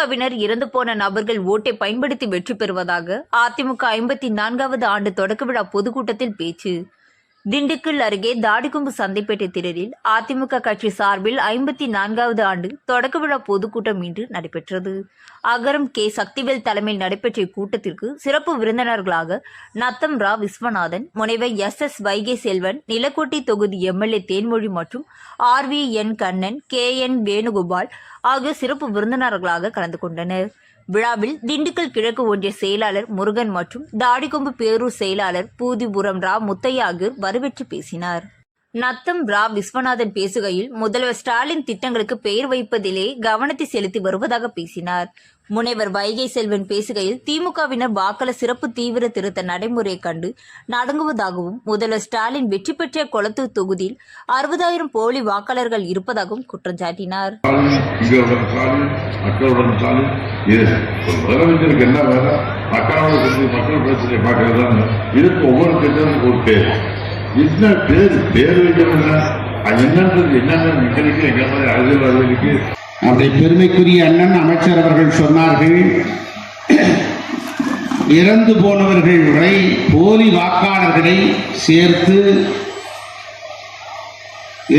திமுகவினர் இறந்து போன நபர்கள் ஓட்டை பயன்படுத்தி வெற்றி பெறுவதாக அதிமுக ஐம்பத்தி நான்காவது ஆண்டு தொடக்க விழா பொதுக்கூட்டத்தில் பேச்சு. திண்டுக்கல் அருகே தாடிக்கொம்பு சந்தைப்பேட்டை திடலில் அதிமுக கட்சி சார்பில் ஐம்பத்தி நான்காவது ஆண்டு தொடக்க விழா பொதுக்கூட்டம் இன்று நடைபெற்றது. அகரம் கே. சக்திவேல் தலைமையில் நடைபெற்ற இக்கூட்டத்திற்கு சிறப்பு விருந்தினர்களாக நத்தம் ரா. விஸ்வநாதன் முனைவர் எஸ். எஸ். வைகை செல்வன் நிலக்கோட்டை தொகுதி எம்எல்ஏ தேன்மொழி மற்றும் R. V. N. Kannan K. N. Venugopal ஆகிய சிறப்பு விருந்தினர்களாக கலந்து கொண்டனர். விழாவில் திண்டுக்கல் கிழக்கு ஒன்றிய செயலாளர் முருகன் மற்றும் தாடிக்கொம்பு பேரூர் செயலாளர் பூதிபுரம் ரா முத்தையா ஆகியோர் வரவேற்று பேசினார். நத்தம் ரா விஸ்வநாதன் பேசுகையில் முதல்வர் ஸ்டாலின் திட்டங்களுக்கு பெயர் வைப்பதிலே கவனத்தை செலுத்தி வருவதாக பேசினார். முனைவர் வைகை செல்வன் பேசுகையில் திமுகவினர் வாக்கள சிறப்பு தீவிர திருத்த நடைமுறையை கண்டு நடுங்குவதாகவும் முதல்வர் ஸ்டாலின் வெற்றி பெற்ற கொளத்தூர் தொகுதியில் அறுபதாயிரம் போலி வாக்காளர்கள் இருப்பதாகவும் குற்றம் சாட்டினார். என்ன வேலை? பேர். என்ன பேர்? வைக்கணும் என்னன்றது என்னென்ன மக்களுக்கு எங்க மாதிரி அரசியல்வாதிகளுக்கு நம்முடைய பெருமைக்குரிய அண்ணன் அமைச்சர் அவர்கள் சொன்னார்கள் இறந்து போனவர்களை போலி வாக்காளர்களை சேர்த்து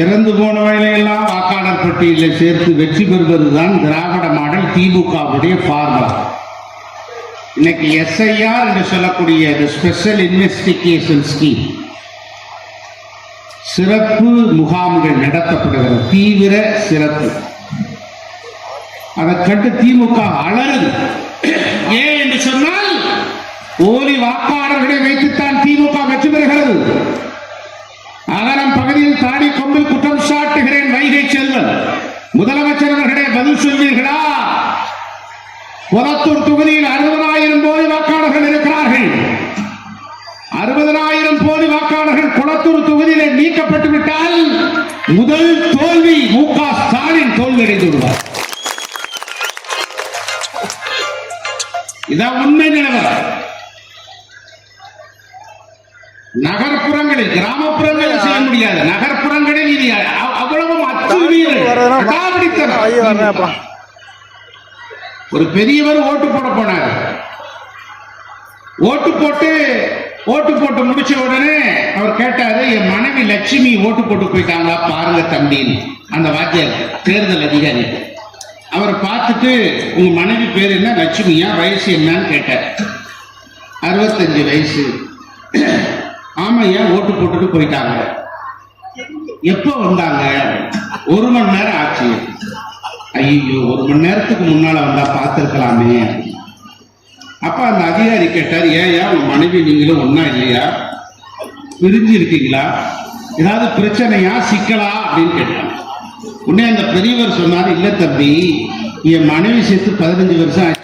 இறந்து போனவர்களையெல்லாம் வாக்காளர் பட்டியலில் சேர்த்து வெற்றி பெறுவதுதான் திராவிட மாடல் திமுகவுடைய ஃபார்முலா இன்னைக்கு எஸ்ஐஆர் என்று சொல்லக்கூடிய ஸ்பெஷல் இன்வெஸ்டிகேஷன் ஸ்கீம் சிறப்பு முகாம்கள் நடத்தப்படுகிறது. தீவிர சிறப்பு. அதை கண்டு திமுக அலறுது. ஏன் என்று சொன்னால் போலி வாக்காளர்களை வைத்துத்தான் திமுக வெற்றி பெறுகிறது. அகரம் பகுதியில் தாடி கொம்பில் குற்றம் சாட்டுகிறேன் வைகை செல்வன். முதலமைச்சர் அவர்களே பதில் சொல்வீர்களா? புறத்தூர் தொகுதியில் அறுபதாயிரம் போலி வாக்காளர்கள் இருக்கிறார்கள். அறுபதனாயிரம் போலி வாக்காளர்கள் குளத்தூர் தொகுதியிலே நீக்கப்பட்டு விட்டால் முதல் தோல்வி மு நகர்ப்புறங்களில் கிராமப்புறங்களில் செய்ய முடியாது. நகர்ப்புறங்களில் இது அவ்- அவ்வளவும் அத்துமீறல். ஒரு பெரியவர் ஓட்டு போட போனார். ஓட்டு போட்டு ஓட்டு போட்டு முடிச்ச உடனே அவர் கேட்டாரு என் மனைவி லட்சுமி ஓட்டு போட்டு போயிட்டாங்களா? பாருங்க தம்பின்னு அந்த வாத்தியார் தேர்தல் அதிகாரி. அவரை பார்த்துட்டு உங்க மனைவி பேர் என்ன? லட்சுமியா? வயசு என்னன்னு கேட்டார். அறுபத்தஞ்சு வயசு. ஆமையா ஓட்டு போட்டுட்டு போயிட்டாங்க. எப்போ வந்தாங்க? ஒரு மணி நேரம் ஆச்சு. ஐயோ ஒரு மணி நேரத்துக்கு முன்னால வந்தா பார்த்துருக்கலாமே. அப்ப அந்த அதிகாரி கேட்டார் ஏயா உங்க மனைவி நீங்களும் ஒன்னா இல்லையா? பிரிஞ்சு இருக்கீங்களா ஏதாவது பிரச்சனையா? சிக்கலா? அப்படின்னு கேட்டாங்க. உடனே அந்த பெரியவர் சொன்னார் இல்ல தம்பி என் மனைவி சேர்த்து பதினஞ்சு வருஷம் ஆச்சு